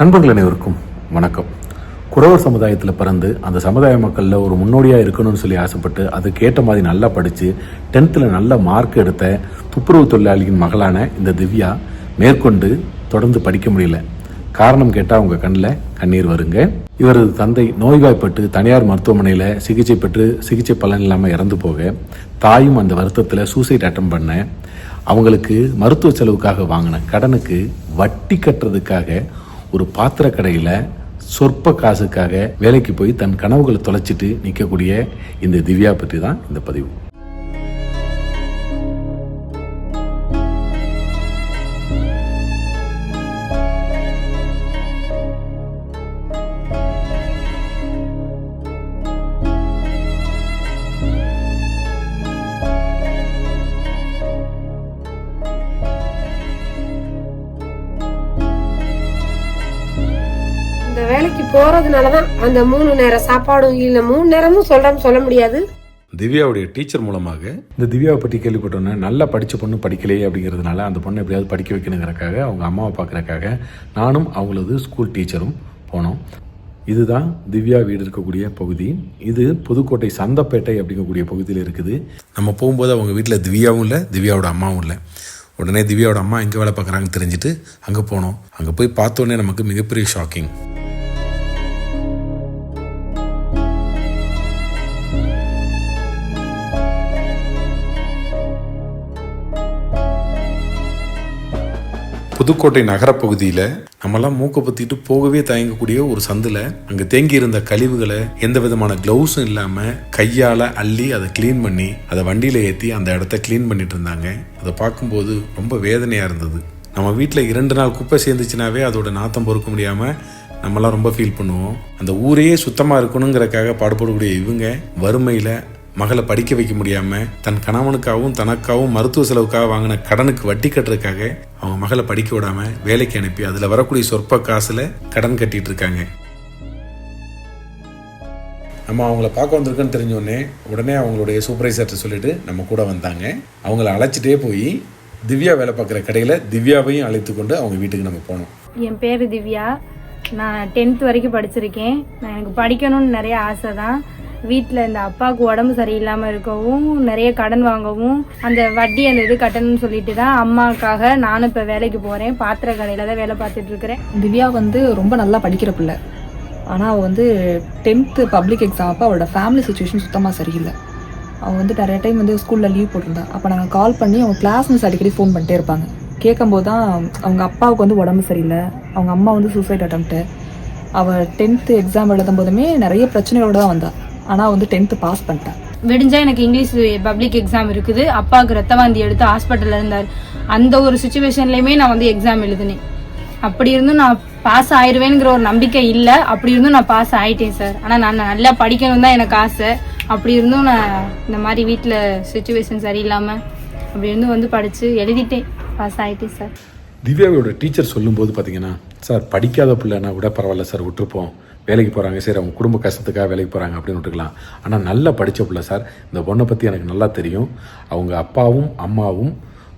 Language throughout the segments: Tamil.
நண்பர்கள் அனைவருக்கும் வணக்கம். குறவர் சமுதாயத்தில் பிறந்து அந்த சமுதாய மக்களில் ஒரு முன்னோடியாக இருக்கணும்னு சொல்லி ஆசைப்பட்டு அதுக்கேற்ற மாதிரி நல்லா படித்து டென்த்தில் நல்ல மார்க் எடுத்த துப்புரவு தொழிலாளியின் மகளான இந்த திவ்யா மேற்கொண்டு தொடர்ந்து படிக்க முடியல. காரணம் கேட்டால் அவங்க கண்ணில் கண்ணீர் வருங்க. இவரது தந்தை நோய்வாய்ப்பட்டு தனியார் மருத்துவமனையில் சிகிச்சை பெற்று சிகிச்சை பலன் இல்லாமல் இறந்து போக தாயும் அந்த வருத்தத்தில் சூசைட் அட்டம் பண்ண அவங்களுக்கு மருத்துவ செலவுக்காக வாங்கின கடனுக்கு வட்டி கட்டுறதுக்காக ஒரு பாத்திர கடையில் சொற்ப காசுக்காக வேலைக்கு போய் தன் கனவுகளை தொலைச்சிட்டு நிற்கக்கூடிய இந்த திவ்யா பற்றி தான் இந்த பதிவு. போறதுனாலதான் அந்த மூணு நேரம் சாப்பாடும் இல்ல மூணு நேரமும் சொல்றோம் சொல்ல முடியாது. திவ்யாவுடைய டீச்சர் மூலமாக இந்த திவ்யாவை பற்றி கேள்விப்பட்டோன்னே நல்லா படித்த பொண்ணு படிக்கலையே அப்படிங்கிறதுனால அந்த பொண்ணை எப்படியாவது படிக்க வைக்கணுங்கிறக்காக அவங்க அம்மாவை பார்க்குறக்காக நானும் அவங்களது ஸ்கூல் டீச்சரும் போனோம். இதுதான் திவ்யா வீடு இருக்கக்கூடிய பகுதி. இது புதுக்கோட்டை சந்தப்பேட்டை அப்படிங்கக்கூடிய பகுதியில் இருக்குது. நம்ம போகும்போது அவங்க வீட்டில் திவ்யாவும் இல்லை திவ்யாவோட அம்மாவும் இல்லை. உடனே திவ்யாவோட அம்மா எங்கே வேலை பார்க்குறாங்கன்னு தெரிஞ்சுட்டு அங்கே போனோம். அங்கே போய் பார்த்தோன்னே நமக்கு மிகப்பெரிய ஷாக்கிங் புதுக்கோட்டை நகரப்பகுதியில் நம்மலாம் மூக்கை பற்றிட்டு போகவே தயங்கக்கூடிய ஒரு சந்தில் அங்கே தேங்கி இருந்த கழிவுகளை எந்த விதமான க்ளவுஸும் இல்லாமல் கையால் அள்ளி அதை க்ளீன் பண்ணி அதை வண்டியில் ஏற்றி அந்த இடத்த க்ளீன் பண்ணிட்டு இருந்தாங்க. அதை பார்க்கும்போது ரொம்ப வேதனையாக இருந்தது. நம்ம வீட்டில் இரண்டு நாள் குப்பை சேர்ந்துச்சுனாவே அதோட நாத்தம் பொறுக்க முடியாமல் நம்மலாம் ரொம்ப ஃபீல் பண்ணுவோம். அந்த ஊரையே சுத்தமாக இருக்கணுங்கிறக்காக பாடுபடக்கூடிய இவங்க வறுமையில் மகளை படிக்க வைக்க முடியாம தன் கணவனுக்காகவும் தனக்காகவும் மருத்துவ செலவுக்காக வாங்கின கடனுக்கு வட்டி கட்டுறதுக்காக அவங்க மகளை படிக்க விடாம வேலைக்கு அனுப்பி அதுல வரக்கூடிய சொற்ப காசுல கடன் கட்டிட்டு இருக்காங்க. நம்ம அவங்கள பார்க்க வந்திருக்கோன்னு தெரிஞ்சோடனே உடனே அவங்களுடைய சூப்பர்வைசர்கிட்ட சொல்லிட்டு நம்ம கூட வந்தாங்க. அவங்கள அழைச்சிட்டே போய் திவ்யா வேலை பார்க்குற கடையில் திவ்யாவையும் அழைத்து கொண்டு அவங்க வீட்டுக்கு நம்ம போனோம். என் பேர் திவ்யா. நான் டென்த் வரைக்கும் படிச்சிருக்கேன். நான் எனக்கு படிக்கணும்னு நிறைய ஆசை தான். வீட்டில் இந்த அப்பாவுக்கு உடம்பு சரியில்லாமல் இருக்கவும் நிறைய கடன் வாங்கவும் அந்த வட்டி அந்த இது கட்டணும்னு சொல்லிட்டு தான் அம்மாவுக்காக நானும் இப்போ வேலைக்கு போகிறேன் பாத்திர கடையில் தான் வேலை பார்த்துட்டு இருக்கிறேன். திவ்யா வந்து ரொம்ப நல்லா படிக்கிற பிள்ளை. ஆனால் அவள் வந்து டென்த்து பப்ளிக் எக்ஸாம் அப்போ அவளோட ஃபேமிலி சுச்சுவேஷன் சுத்தமாக சரியில்லை. அவள் வந்து நிறைய டைம் வந்து ஸ்கூலில் லீவ் போட்டிருந்தா. அப்போ நாங்கள் கால் பண்ணி அவங்க கிளாஸ் மிஸ் அடிக்கடி ஃபோன் பண்ணிட்டே இருப்பாங்க. கேட்கும்போது தான் அவங்க அப்பாவுக்கு வந்து உடம்பு சரியில்லை. அவங்க அம்மா வந்து சூசைட் அட்டம்ப்ட்டு அவள் டென்த்து எக்ஸாம் எழுதும் போதுமே நிறைய பிரச்சனைகளோடு தான் வந்தாள் ஆனால் வந்து டென்த்து பாஸ் பண்ணிட்டேன். விடிஞ்சா எனக்கு இங்கிலீஷ் பப்ளிக் எக்ஸாம் இருக்குது. அப்பாவுக்கு ரத்த வாந்தி எடுத்து ஹாஸ்பிட்டலில் இருந்தார். அந்த ஒரு சுச்சுவேஷன்லையுமே நான் வந்து எக்ஸாம் எழுதினேன். அப்படி இருந்தும் நான் பாஸ் ஆயிடுவேங்கிற ஒரு நம்பிக்கை இல்லை. அப்படி இருந்தும் நான் பாஸ் ஆயிட்டேன் சார் ஆனால் நான் நல்லா படிக்கணும் தான் எனக்கு ஆசை. அப்படி இருந்தும் நான் இந்த மாதிரி வீட்டில் சுச்சுவேஷன் சரியில்லாமல் அப்படி இருந்தும் வந்து படித்து எழுதிட்டேன். பாஸ் ஆயிட்டேன் சார் திவ்யாவோட டீச்சர் சொல்லும்போது பார்த்தீங்கன்னா சார் படிக்காத பிள்ளைனா கூட பரவாயில்ல சார் விட்டுருப்போம். வேலைக்கு போகிறாங்க சரி அவங்க குடும்ப கஷ்டத்துக்காக வேலைக்கு போகிறாங்க அப்படின்னு விட்டுக்கலாம். ஆனால் நல்லா படித்த பிள்ளை சார் இந்த பொண்ணை பற்றி எனக்கு நல்லா தெரியும். அவங்க அப்பாவும் அம்மாவும்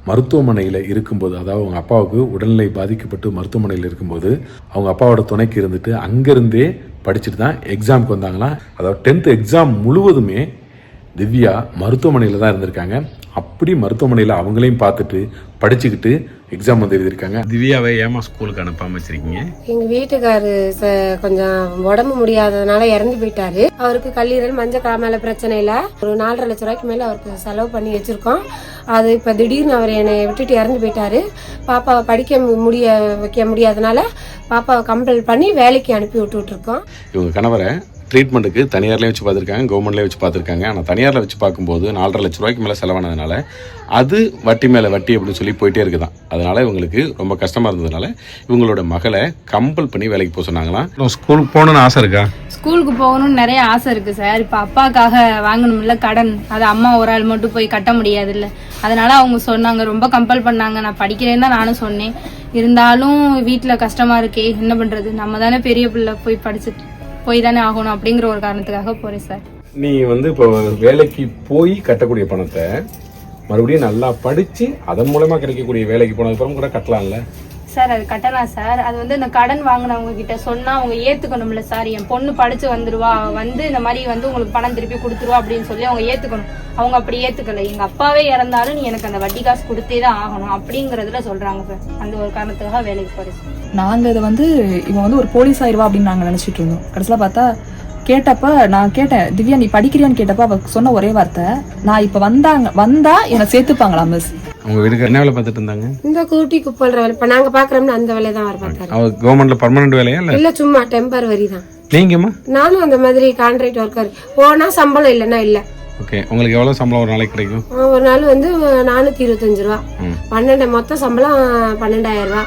மருத்துவமனையில் இருக்கும்போது அதாவது அவங்க அப்பாவுக்கு உடல்நிலை பாதிக்கப்பட்டு மருத்துவமனையில் இருக்கும்போது அவங்க அப்பாவோட துணைக்கு இருந்துட்டு அங்கேருந்தே படிச்சுட்டு தான் எக்ஸாமுக்கு வந்தாங்களாம். அதாவது டென்த்து எக்ஸாம் முழுவதுமே திவ்யா மருத்துவமனையில் தான் இருந்திருக்காங்க. அப்படி மருத்துவமனையில் அவங்களையும் பார்த்துட்டு படிச்சுக்கிட்டு எக்ஸாம் வந்து எழுதியிருக்காங்க. திவ்யாவை ஏமா ஸ்கூலுக்கு அனுப்பாம வச்சிருக்கீங்க? எங்க வீட்டுக்காரு ச- கொஞ்சம் உடம்பு முடியாததுனால இறந்து போயிட்டாரு. அவருக்கு கல்லீரல் மஞ்சள் காமால பிரச்சனை இல்ல. ஒரு நாலரை லட்ச ரூபாய்க்கு மேல அவருக்கு செலவு பண்ணி வச்சிருக்கோம். அது இப்ப திடீர்னு அவர் என்னை விட்டுட்டு இறந்து போயிட்டாரு. பாப்பாவை படிக்க முடிய வைக்க முடியாதனால பாப்பாவை கம்பல் பண்ணி வேலைக்கு அனுப்பி விட்டுட்டு இருக்கோம். இவங்க கணவரை ட்ரீட்மெண்ட்டுக்கு தனியார்லேயும் வச்சு பார்த்துருக்காங்க கவர்மெண்ட்லேயும் வச்சு பார்த்துருக்காங்க. ஆனால் தனியாரில் வச்சு பார்க்கும்போது நாலரை லட்ச ரூபாய்க்கு மேலே செலவானதுனால அது வட்டி மேலே வட்டி அப்படின்னு சொல்லி போயிட்டே இருக்குதான். அதனால இவங்களுக்கு ரொம்ப கஷ்டமாக இருந்ததுனால இவங்களோட மகளை கம்பல் பண்ணி வேலைக்கு போக சொன்னாங்களாம் ஸ்கூலுக்கு போகணுன்னு ஆசை இருக்கா? ஸ்கூலுக்கு போகணும்னு நிறைய ஆசை இருக்கு சார். இப்போ அப்பாக்காக வாங்கணும்ல கடன். அது அம்மா ஒரு ஆள் மட்டும் போய் கட்ட முடியாதுல்ல. அதனால அவங்க சொன்னாங்க ரொம்ப கம்பல் பண்ணாங்க. நான் படிக்கிறேன்னு தான் நானும் சொன்னேன். இருந்தாலும் வீட்டில் கஷ்டமா இருக்கே என்ன பண்றது? நம்ம தானே பெரிய பிள்ளை போய் படிச்சுட்டு போய் தானே ஆகணும் அப்படிங்கிற ஒரு காரணத்துக்காக போறேன் சார். நீ வந்து இப்போ வேலைக்கு போய் கட்டக்கூடிய பணத்தை மறுபடியும் நல்லா படித்து அதன் மூலமாக கிடைக்கக்கூடிய வேலைக்கு போனதுக்கப்புறம் கூட கட்டலாம்ல. சார் அது கட்டலாம் சார். அது வந்து இந்த கடன் வாங்கினவங்க கிட்ட சொன்னா அவங்க ஏத்துக்கணும்ல சார். என் பொண்ணு படிச்சு வந்துருவா. வந்து இந்த மாதிரி வந்து உங்களுக்கு பணம் திருப்பி கொடுத்துருவா அப்படின்னு சொல்லி அவங்க ஏத்துக்கணும். அவங்க அப்படி ஏத்துக்கல. எங்க அப்பாவே இறந்தாலும் நீ எனக்கு அந்த வட்டி காசு கொடுத்தே தான் ஆகணும் அப்படிங்கறதுல சொல்றாங்க சார். அந்த ஒரு காரணத்துக்காக வேலைக்கு போறேன் நாங்க இதை வந்து இவன் வந்து ஒரு போலீஸ் ஆயிருவா அப்படின்னு நாங்க நினைச்சிட்டு இருந்தோம். கடைசியில பார்த்தா கேட்டப்ப நான் கேட்டேன் திவ்யா நீ படிக்கிறியான்னு கேட்டப்ப அவ சொன்ன ஒரே வார்த்தை நான் இப்ப வந்தாங்க வந்தா என்னை சேர்த்துப்பாங்களா மிஸ் உங்க வீட்டுக்கு என்ன வேலை பார்த்துட்டு இருந்தாங்க? இந்த கூட்டி குப்பல்ற வேலை இப்ப நாங்க பாக்குறோம்னா அந்த வேலையை தான் அவர் பார்த்தாரு. அவர் கவர்மெண்ட்ல பர்மனன்ட் வேலையா இல்ல? இல்ல சும்மா டெம்பரவரி தான். நீங்கம்மா? நானும் அந்த மாதிரி கான்ட்ராக்ட் ஒர்க்கர் போனா சம்பளம் இல்லைன்னா இல்ல. ஓகே உங்களுக்கு எவ்வளவு சம்பளம் ஒரு நாளைக்கு கிடைக்கும்? ஒரு நாள் வந்து நானூத்தி இருபத்தஞ்சு ரூபா. பன்னெண்டு மொத்த சம்பளம் பன்னெண்டாயிரம் ரூபா.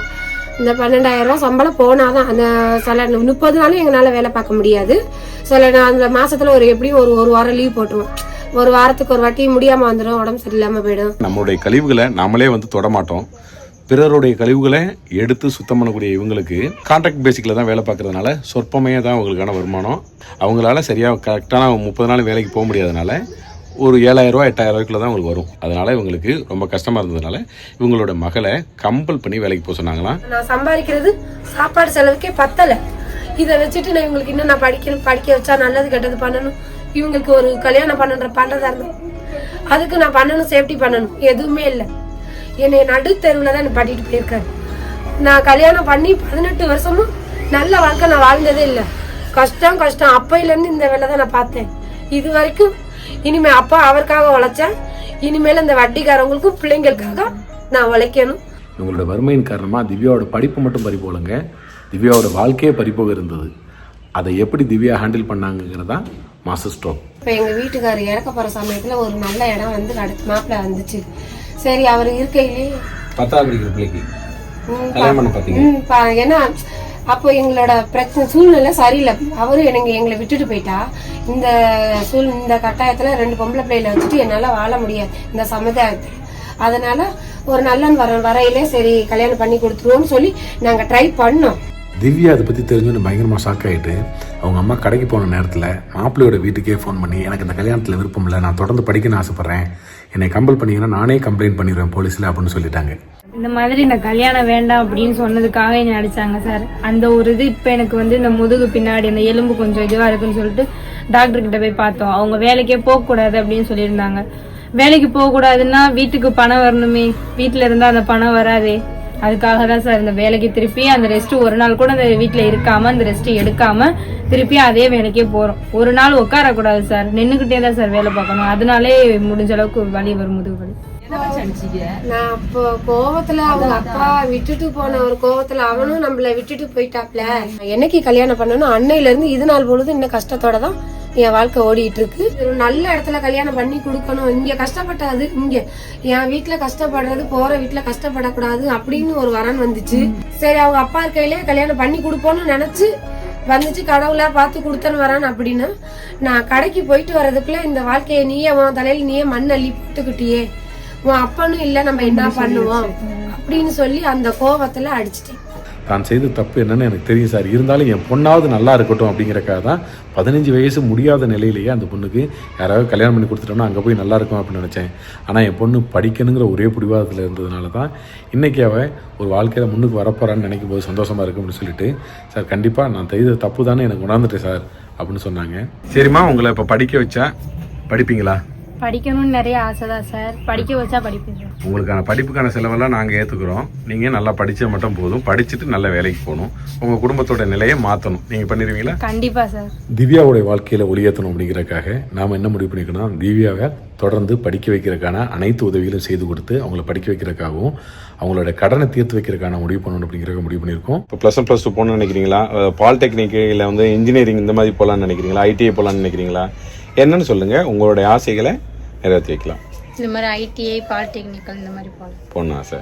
இந்த பன்னெண்டாயிரம் ரூபா சம்பளம் போனாதான் அந்த சில முப்பது நாளும் எங்களால வேலை பார்க்க முடியாது. சில அந்த மாசத்துல ஒரு எப்படியும் ஒரு ஒரு வாரம் லீவ் போட்டுருவோம். ஒரு வாரத்துக்கு ஒரு வாட்டி முடியாம வந்துடும் உடம்பு சரியில்லாம போயிடும். நம்மளுடைய கழிவுகளை நாமளே வந்து தொடமாட்டோம் பிறருடைய கழிவுகளை எடுத்து சுத்தம் பண்ணக்கூடிய இவங்களுக்கு கான்ட்ராக்ட் பேசிக்கில் தான் வேலை பார்க்கறதுனால சொற்பமையாக தான் அவங்களுக்கான வருமானம். அவங்களால சரியாக கரெக்டான முப்பது நாள் வேலைக்கு போக முடியாதனால ஒரு எட்டாயிரம் ரூபாய்க்குள்ள தான் அவங்களுக்கு வரும். அதனால இவங்களுக்கு ரொம்ப கஷ்டமாக இருந்ததுனால இவங்களோட மகளை கம்பல் பண்ணி வேலைக்கு போக சொன்னாங்களாம் நான் சம்பாதிக்கிறது சாப்பாடு செலவுக்கே பத்தல. இதை வச்சுட்டு நான் இவங்களுக்கு இன்னும் நான் படிக்கணும் படிக்க வச்சா நல்லது கெட்டது பண்ணணும். இவங்களுக்கு ஒரு கல்யாணம் பண்ணுற பண்றதா இருந்தேன் அதுக்கு நான் பண்ணணும் சேஃப்டி பண்ணணும். எதுவுமே இல்லை. என்னை நடு தெருவில் தான் என்னை பண்ணிட்டு போயிருக்காரு. நான் கல்யாணம் பண்ணி பதினெட்டு வருஷமும் நல்ல வாழ்க்கை நான் வாழ்ந்ததே இல்லை. கஷ்டம் கஷ்டம். அப்பையிலேருந்து இந்த வேலை தான் நான் பார்த்தேன். இது வரைக்கும் இனிமேல் அப்பா அவருக்காக உழைச்சேன் இனிமேல் இந்த வட்டிக்காரவங்களுக்கும் பிள்ளைங்களுக்காக நான் உழைக்கணும். இவங்களோட வறுமையின் காரணமாக திவ்யாவோட படிப்பு மட்டும் பறி போலங்க திவ்யாவோட வாழ்க்கையே பறிப்போக இருந்தது. அதை எப்படி திவ்யா ஹேண்டில் பண்ணாங்கங்கிறது மாஸ்டர் ஸ்ட்ரோக் இப்போ எங்கள் வீட்டுக்காரர் இறக்க போகிற சமயத்தில் ஒரு நல்ல இடம் வந்து அடுத்த மாப்பிள்ள வந்துச்சு. சரி அவர் இருக்கையிலே பத்தாவது படிக்கிற பிள்ளைக்கு. ம், கல்யாணம் பண்ண பாத்தீங்க ம், பா- ஏன்னா அப்போ எங்களோட பிரச்சனை சூழ்நிலை சரியில்லை. அவரும் எனக்கு எங்களை விட்டுட்டு போயிட்டா. இந்த சூழ் இந்த கட்டாயத்துல ரெண்டு பொம்பளை பிள்ளைகளை வச்சுட்டு என்னால வாழ முடியாது. இந்த சமுதாயத்தில். அதனால ஒரு நல்லன் வர வரையிலே சரி கல்யாணம் பண்ணி கொடுத்துருவோம்னு சொல்லி நாங்க ட்ரை பண்ணோம். திவ்யா அதை பற்றி தெரிஞ்சோன்னு பயங்கரமாக ஷாக் ஆகிட்டு அவங்க அம்மா கடைக்கு போன நேரத்தில் மாப்பிள்ளையோட வீட்டுக்கே ஃபோன் பண்ணி எனக்கு இந்த கல்யாணத்தில் விருப்பம் இல்லை நான் தொடர்ந்து படிக்கணும்னு ஆசைப்பட்றேன். என்னை கம்பல் பண்ணிங்கன்னா நானே கம்ப்ளைண்ட் பண்ணிடுவேன் போலீஸில் அப்படின்னு சொல்லிட்டாங்க. இந்த மாதிரி இந்த கல்யாணம் வேண்டாம் அப்படின்னு சொன்னதுக்காக என்ன அடித்தாங்க சார். அந்த ஒரு இது இப்போ எனக்கு வந்து இந்த முதுகு பின்னாடி இந்த எலும்பு கொஞ்சம் இதுவாக இருக்குன்னு சொல்லிட்டு டாக்டர் கிட்ட போய் பார்த்தோம். அவங்க வேலைக்கே போகக்கூடாது அப்படின்னு சொல்லியிருந்தாங்க. வேலைக்கு போகக்கூடாதுன்னா வீட்டுக்கு பணம் வரணுமே. வீட்டில் இருந்தால் அந்த பணம் வராதே. அதுக்காக தான் சார் இந்த வேலைக்கு திருப்பி அந்த ரெஸ்ட் ஒரு நாள் கூட அந்த வீட்டில் இருக்காம அந்த ரெஸ்ட் எடுக்காம திருப்பி அதே வேலைக்கே போகிறோம் ஒரு நாள் உட்காரக்கூடாது சார். நின்றுக்கிட்டே தான் சார் வேலை பார்க்கணும். அதனாலே முடிஞ்ச அளவுக்கு வலி வரும் முதுகு வலி. நான் அப்போ கோவத்துல அவங்க அப்பா விட்டுட்டு போன ஒரு கோவத்துல அவனும் நம்மள விட்டுட்டு போயிட்டாப்ல. என்னைக்கு கல்யாணம் பண்ணணும் அன்னையில இருந்து இது நாள் பொழுது இன்னும் கஷ்டத்தோட தான் என் வாழ்க்கை ஓடிட்டு இருக்கு ஒரு நல்ல இடத்துல கல்யாணம் பண்ணி கொடுக்கணும். இங்க கஷ்டப்பட்டாது. இங்க. என் வீட்டுல கஷ்டப்படுறது போற வீட்டுல கஷ்டப்படக்கூடாது அப்படின்னு ஒரு வரன் வந்துச்சு. சரி அவங்க அப்பா இருக்கையிலே கல்யாணம் பண்ணி கொடுப்போம்னு நினைச்சு வந்துச்சு. கடவுளா பார்த்து கொடுத்தன்னு வரான் அப்படின்னு நான் கடைக்கு போயிட்டு வர்றதுக்குள்ள இந்த வாழ்க்கையை நீயே உன் தலையில நீயே மண் அள்ளி போட்டுக்கிட்டியே. உன் அப்பனும் இல்ல நம்ம என்ன பண்ணுவோம்? அப்படின்னு சொல்லி அந்த கோவத்துல அடிச்சிட்டேன். தான் செய்த தப்பு என்னன்னு எனக்கு தெரியும் சார். இருந்தாலும் என் பொண்ணாவது நல்லா இருக்கட்டும் அப்படிங்கிறக்காக தான் பதினஞ்சு வயசு முடியாத நிலையிலேயே அந்த பொண்ணுக்கு யாராவது கல்யாணம் பண்ணி கொடுத்துட்டோம்னா அங்கே போய் நல்லா இருக்கும் அப்படின்னு நினச்சேன். ஆனால் என் பொண்ணு படிக்கணுங்கிற ஒரே பிடிவாதத்தில் இருந்ததுனால தான் இன்றைக்கி அவள் ஒரு வாழ்க்கையில் முன்னுக்கு வரப்போறான்னு நினைக்கும் போது சந்தோஷமாக இருக்கும் அப்படின்னு சொல்லிட்டு சார் கண்டிப்பாக நான் செய்த தப்பு தானே எனக்கு உணர்ந்துட்டேன் சார் அப்படின்னு சொன்னாங்க. சரிம்மா உங்களை இப்போ படிக்க வச்சா படிப்பீங்களா? படிக்கணும்னு நிறைய ஆசை தான் சார். படிக்க வச்சா படிப்பேன் சார். உங்களுக்கான படிப்புக்கான செலவெல்லாம் நாங்கள் ஏற்றுக்குறோம் நீங்கள் நல்லா படித்தா மட்டும் போதும். படிச்சுட்டு நல்ல வேலைக்கு போகணும். உங்கள் குடும்பத்தோட நிலையை மாற்றணும் நீங்கள் பண்ணிடுவீங்களா கண்டிப்பா சார். திவ்யாவுடைய வாழ்க்கையில் ஒளியேற்றணும் அப்படிங்கிறக்காக நாம் என்ன முடிவு பண்ணிக்கணும் திவ்யாவை தொடர்ந்து படிக்க வைக்கிறதுக்கான அனைத்து உதவிகளும் செய்து கொடுத்து அவங்கள படிக்க வைக்கிறதுக்காகவும் அவங்களோட கடனை தீர்த்து வைக்கிறதுக்கான முடிவு பண்ணணும் அப்படிங்கிறத முடிவு பண்ணியிருக்கோம். இப்போ ப்ளஸ் ஒன் ப்ளஸ் டூ போகணும்னு நினைக்கிறீங்களா? பாலிடெக்னிக் இல்லை வந்து இன்ஜினியரிங் இந்த மாதிரி போகலான்னு நினைக்கிறீங்களா? ஐடிஐ போகலான்னு நினைக்கிறீங்களா? என்னன்னு சொல்லுங்க. உங்களுடைய ஆசைகளை நிறைவேற்றி வைக்கலாம். இந்த மாதிரி ஐடிஐ பாலிடெக்னிக்கல் இந்த மாதிரி போகலாம் பொண்ணு ஆசை.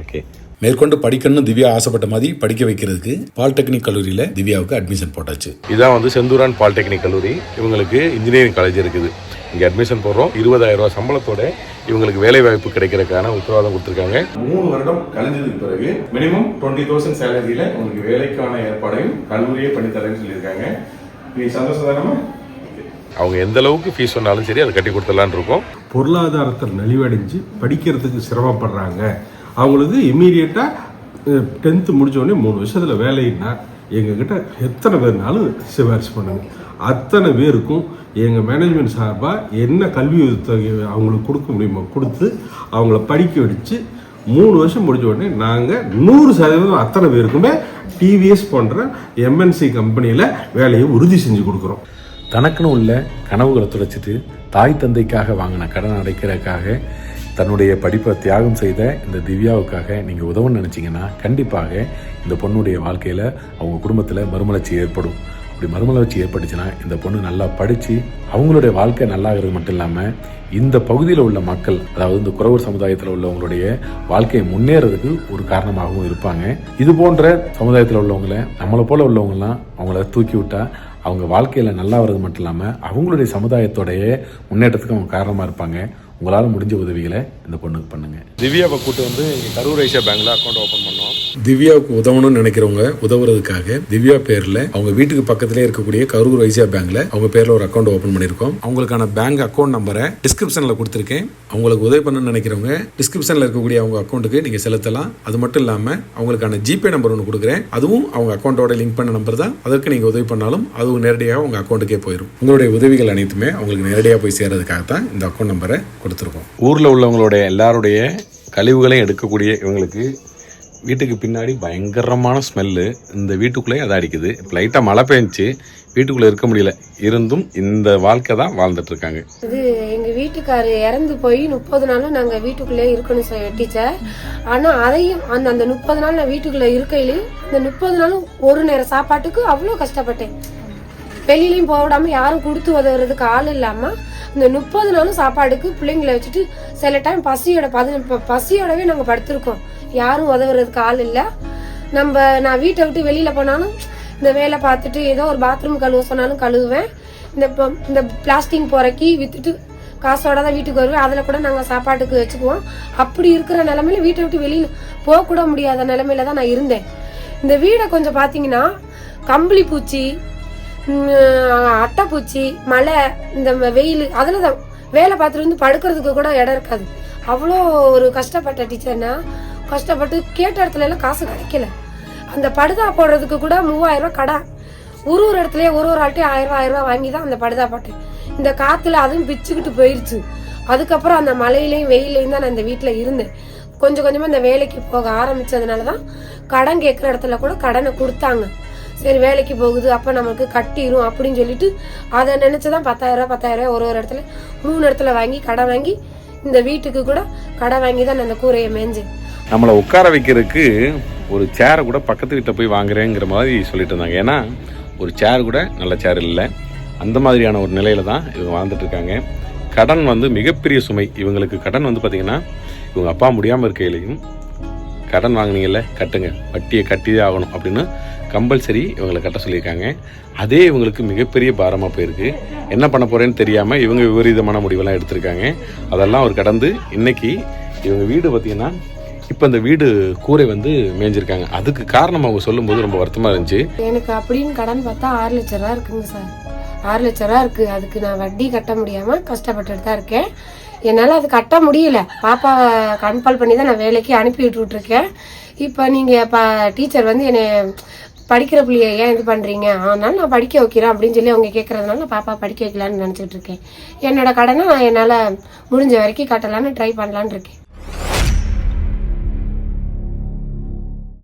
ஓகே மேற்கொண்டு படிக்கணும்னு திவ்யா ஆசைப்பட்ட மாதிரி படிக்க வைக்கிறதுக்கு பாலிடெக்னிக் கல்லூரியில் திவ்யாவுக்கு அட்மிஷன் போட்டாச்சு. இதான் வந்து செந்தூரான் பாலிடெக்னிக் கல்லூரி. இவங்களுக்கு இன்ஜினியரிங் காலேஜ் இருக்குது. இங்கே அட்மிஷன் போடுறோம். இருபதாயிரம் ரூபாய் சம்பளத்தோட இவங்களுக்கு வேலை வாய்ப்பு கிடைக்கிறதுக்கான உத்தரவாதம் கொடுத்துருக்காங்க. மூணு வருடம் கழிஞ்சதுக்கு பிறகு மினிமம் டுவெண்ட்டி தௌசண்ட் சேலரியில உங்களுக்கு வேலைக்கான ஏற்பாடையும் கல்லூரியே பண்ணி தரேன்னு சொல்லியிருக்காங்க. நீ சந்தோஷம் தானமா அவங்க எந்த அளவுக்கு ஃபீஸ் சொன்னாலும் சரி அதை கட்டி கொடுத்துடலான்னு இருக்கோம். பொருளாதாரத்தில் நலிவடைஞ்சு படிக்கிறதுக்கு சிரமப்படுறாங்க. அவங்களுக்கு இம்மீடியட்டாக டென்த்து முடித்தோடனே மூணு வருஷத்தில் வேலைன்னா எங்ககிட்ட எத்தனை பேர்னாலும் சிபாரிசு பண்ணுங்க. அத்தனை பேருக்கும் எங்கள் மேனேஜ்மெண்ட் சார்பாக என்ன கல்வி தொகை அவங்களுக்கு கொடுக்க முடியுமோ கொடுத்து அவங்கள படிக்க வச்சு மூணு வருஷம் முடிஞ்ச உடனே நாங்கள் நூறு சதவீதம் அத்தனை பேருக்குமே டிவிஎஸ் போன்ற எம்என்சி கம்பெனியில் வேலையை உறுதி செஞ்சு கொடுக்குறோம். தனக்குன்னு உள்ள கனவுகளை துடைச்சிட்டு தாய் தந்தைக்காக வாங்கின கடன் அடைக்கிறதுக்காக தன்னுடைய படிப்பை தியாகம் செய்த இந்த திவ்யாவுக்காக நீங்கள் உதவும் நினச்சிங்கன்னா கண்டிப்பாக இந்த பொண்ணுடைய வாழ்க்கையில் அவங்க குடும்பத்தில் மறுமலர்ச்சி ஏற்படும். அப்படி மறுமலர்ச்சி ஏற்பட்டுச்சுன்னா இந்த பொண்ணு நல்லா படித்து அவங்களுடைய வாழ்க்கை நல்லாகிறது மட்டும் இல்லாமல் இந்த பகுதியில் உள்ள மக்கள் அதாவது இந்த குறவர் சமுதாயத்தில் உள்ளவங்களுடைய வாழ்க்கையை முன்னேறதுக்கு ஒரு காரணமாகவும் இருப்பாங்க. இது போன்ற சமுதாயத்தில் உள்ளவங்களை நம்மளை போல உள்ளவங்கலாம் அவங்கள தூக்கி விட்டால் அவங்க வாழ்க்கையில் நல்லா வர்றது மட்டும் இல்லாமல் அவங்களுடைய சமுதாயத்தோடைய முன்னேற்றத்துக்கு அவங்க காரணமாக இருப்பாங்க. உங்களால் முடிஞ்ச உதவிகளை இந்த பொண்ணுக்கு பண்ணுங்க. திவ்யாவை கூட்டு வந்து இங்கே கரூர் ஐசியா பேங்க்ல அக்கௌண்ட் ஓப்பன் பண்ணோம். திவ்யாவுக்கு உதவணும்னு நினைக்கிறவங்க உதவுறதுக்காக திவ்யா பேர்ல அவங்க வீட்டுக்கு பக்கத்திலே இருக்கக்கூடிய கரூர் வைசியா பேங்க்ல அவங்க பேர்ல ஒரு அக்கௌண்ட் ஓபன் பண்ணிருக்கோம் அவங்களுக்கான பேங்க் அக்கௌண்ட் நம்பரை டிஸ்கிரிப்ஷன்ல கொடுத்துருக்கேன். அவங்களுக்கு உதவி பண்ணணும்னு நினைக்கிறவங்க டிஸ்கிரிப்ஷன்ல இருக்கக்கூடிய அவங்க அக்கௌண்ட்டுக்கு நீங்க செலுத்தலாம். அது மட்டும் இல்லாம அவங்களுக்கான ஜிபே நம்பர் ஒன்று கொடுக்குறேன். அதுவும் அவங்க அக்கௌண்ட்டோட லிங்க் பண்ண நம்பர் தான். அதற்கு நீங்க உதவி பண்ணாலும் அதுவும் நேரடியாக உங்க அக்கௌண்ட்டுக்கே போயிடும் உங்களுடைய உதவிகள் அனைத்துமே அவங்களுக்கு நேரடியாக போய் சேர்றதுக்காக தான் இந்த அக்கௌண்ட் நம்பரை கொடுத்துருக்கோம் ஊரில் உள்ளவங்களுடைய எல்லாருடைய கழிவுகளையும் எடுக்கக்கூடிய இவங்களுக்கு வீட்டுக்கு பின்னாடி பயங்கரமான ஸ்மெல்லு இந்த வீட்டுக்குள்ளேயே அதை அடிக்குது. லைட்டாக மழை பெஞ்சுச்சு. வீட்டுக்குள்ளே இருக்க முடியல. இருந்தும் இந்த வாழ்க்கை தான் வாழ்ந்துட்டு இருக்காங்க. இது எங்கள் வீட்டுக்கார் இறந்து போய் முப்பது நாளும் நாங்கள் வீட்டுக்குள்ளேயே இருக்கணும் சார் டீச்சர் ஆனால் அதையும் அந்த அந்த முப்பது நாள் நான் வீட்டுக்குள்ளே இருக்கையிலே அந்த முப்பது நாளும் ஒரு நேரம் சாப்பாட்டுக்கு அவ்வளோ கஷ்டப்பட்டேன். பெயிலையும் போக விடாமல் யாரும் கொடுத்து உதவுறதுக்கு ஆள் இல்லாமல் இந்த முப்பது நாளும் சாப்பாடுக்கு பிள்ளைங்களை வச்சுட்டு சில டைம் பசியோட பதின பசியோடவே நாங்கள் படுத்திருக்கோம். யாரும் உதவுறதுக்கு ஆள் இல்லை. நம்ம நான் வீட்டை விட்டு வெளியில போனாலும் இந்த வேலை பார்த்துட்டு ஏதோ ஒரு பாத்ரூம் கழுவ சொன்னாலும் கழுவுவேன். இந்த ப- இந்த பிளாஸ்டிக் பொறக்கி வித்துட்டு காசோட தான் வீட்டுக்கு வருவேன். அதில் கூட நாங்கள் சாப்பாட்டுக்கு வச்சுக்குவோம். அப்படி இருக்கிற நிலமையில வீட்டை விட்டு வெளியில் போகக்கூட முடியாத நிலமையில தான் நான் இருந்தேன். இந்த வீடை கொஞ்சம் பார்த்தீங்கன்னா கம்பளி பூச்சி அட்டைப்பூச்சி மழை இந்த வெயில் அதில் தான் வேலை பார்த்துட்டு வந்து படுக்கிறதுக்கு கூட இடம் இருக்காது. அவ்வளோ ஒரு கஷ்டப்பட்ட டீச்சர்னா கஷ்டப்பட்டு கேட்ட இடத்துல எல்லாம் காசு கிடைக்கல. அந்த படுதா போடுறதுக்கு கூட மூவாயிரம் ரூபா கடை ஒரு ஒரு இடத்துலயே ஒரு ஒரு ஆள்கிட்டயும் ஆயிரம் ரூபாய் ஆயிரம் ரூபாய் வாங்கி தான் அந்த படுதா போட்டேன். இந்த காத்துல அதுவும் பிச்சுக்கிட்டு போயிருச்சு. அதுக்கப்புறம் அந்த மழையிலையும் வெயிலையும் தான் நான் இந்த வீட்டில் இருந்தேன். கொஞ்சம் கொஞ்சமா இந்த வேலைக்கு போக ஆரம்பிச்சதுனால தான் கடன் கேட்குற இடத்துல கூட கடனை கொடுத்தாங்க. சரி வேலைக்கு போகுது அப்ப நமக்கு கட்டிடும் அப்படின்னு சொல்லிட்டு அதை நினைச்சுதான் பத்தாயிரம் ரூபாய் பத்தாயிரம் ரூபாய் ஒரு ஒரு இடத்துல மூணு இடத்துல வாங்கி கடன் வாங்கி இந்த வீட்டுக்கு கூட கடன் வாங்கி தான் அந்த கூரையை மேஞ்சேன் நம்மளை உட்கார வைக்கிறதுக்கு ஒரு சேரை கூட பக்கத்து வீட்டில் போய் வாங்குறேங்கிற மாதிரி சொல்லிட்டு இருந்தாங்க. ஏன்னா ஒரு சேர் கூட நல்ல சேர் இல்லை. அந்த மாதிரியான ஒரு நிலையில தான் இவங்க வாழ்ந்துட்டு இருக்காங்க. கடன் வந்து மிகப்பெரிய சுமை. இவங்களுக்கு கடன் வந்து பார்த்தீங்கன்னா இவங்க அப்பா முடியாமல் இருக்கையிலையும் கடன் வாங்கினீங்கல்ல கட்டுங்க. வட்டியை கட்டியே ஆகணும் அப்படின்னு கம்பல்சரி இவங்களை கட்ட சொல்லியிருக்காங்க. அதே இவங்களுக்கு மிகப்பெரிய பாரமாக போயிருக்கு. என்ன பண்ண போகிறேன்னு தெரியாமல் இவங்க விபரீதமான முடிவெல்லாம் எடுத்திருக்காங்க. அதெல்லாம் அவர் கடந்து இன்னைக்கு இவங்க வீடு பார்த்தீங்கன்னா இப்போ இந்த வீடு கூரை வந்து மேய்ஞ்சிருக்காங்க அதுக்கு காரணம் அவங்க சொல்லும்போது ரொம்ப வருத்தமாக இருந்துச்சு. எனக்கு அப்படின்னு கடன் பார்த்தா ஆறு லட்ச ரூபா இருக்குங்க சார். ஆறு லட்ச ரூபா இருக்கு. அதுக்கு நான் வட்டி கட்ட முடியாம கஷ்டப்பட்டுட்டு தான் இருக்கேன். என்னால் அது கட்ட முடியல. பாப்பாவை கன்ஃபால் பண்ணி தான் நான் வேலைக்கு அனுப்பி விட்டுருக்கேன் இப்போ நீங்கள் ப டீச்சர் வந்து என்னை படிக்கிற பிள்ளைய ஏன் இது பண்ணுறீங்க அதனால நான் படிக்க வைக்கிறேன் அப்படின்னு சொல்லி அவங்க கேட்குறதுனால நான் பாப்பா படிக்க வைக்கலான்னு நினச்சிட்டு இருக்கேன். என்னோட கடனை நான் என்னால் முடிஞ்ச வரைக்கும் கட்டலான்னு ட்ரை பண்ணலான்னு இருக்கேன்.